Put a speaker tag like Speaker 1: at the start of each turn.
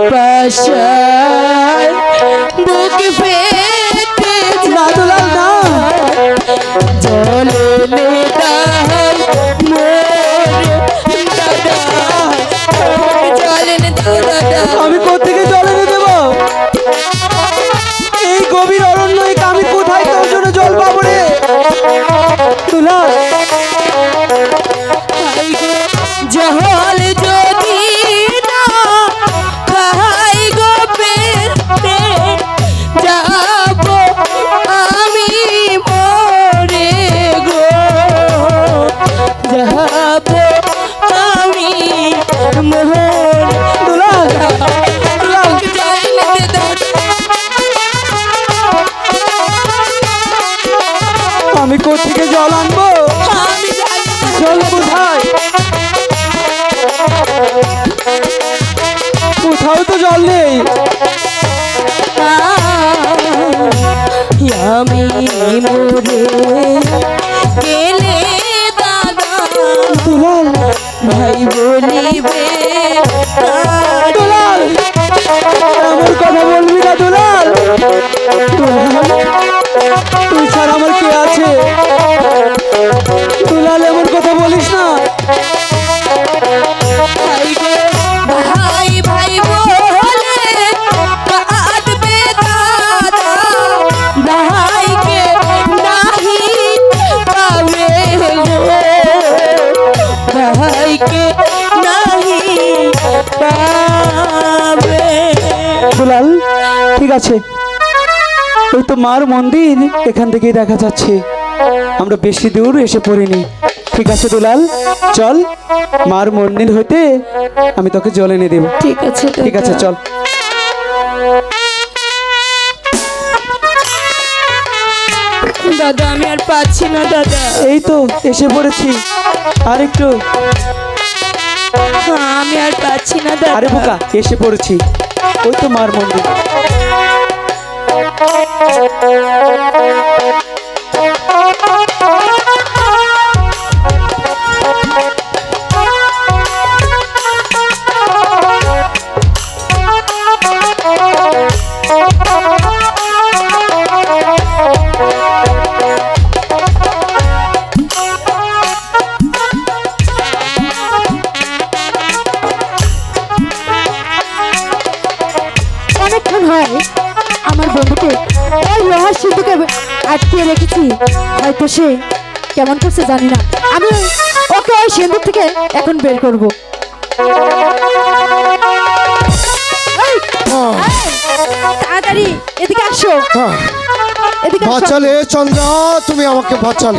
Speaker 1: পাশায় বুক পেতে
Speaker 2: না দুলাল না
Speaker 1: জলে নেতাই
Speaker 2: আমি কোথেকে জল এনে দেব এই গভীর অরণ্য আমি কোথায় তোর জন্য জল পাবো রে? দুলাল
Speaker 1: জল
Speaker 2: আনব? জল কোথায়? কোথাও তো জল নেই।
Speaker 1: আমি মরে গেলে দাদা। ভাই বলিবে ভাইকে নাহি পাবে।
Speaker 2: দুলাল ঠিক আছে। ওই তো মার মন্দির এখান থেকেই দেখা যাচ্ছে। আমরা বেশি দূর এসে পড়িনি। ঠিক আছে দুলাল চল। মার মন্দির হইতে আমি তোকে জল এনে দেব।
Speaker 1: ঠিক আছে
Speaker 2: ঠিক আছে। চল।
Speaker 1: দাদা আমি আর পাচ্ছি না দাদা।
Speaker 2: এই তো এসে পড়েছি। আর একটু
Speaker 1: হ্যাঁ, আমি আর পাচ্ছি না দাদা।
Speaker 2: আরে বোকা এসে পড়েছি। ওই তো মার মন্দির।
Speaker 3: হয় আমার বন্ধুকে ওই লোহার সিন্ধুকে আটকিয়ে রেখেছি। হয়তো সে কেমন করছে জানি না। আমি ওকে ওই সিন্ধুক থেকে এখন বের করব। তাড়াতাড়ি এদিকে আসো। এদিকে আসো।
Speaker 4: বাঁচালে চন্দ্রা তুমি আমাকে বাঁচালে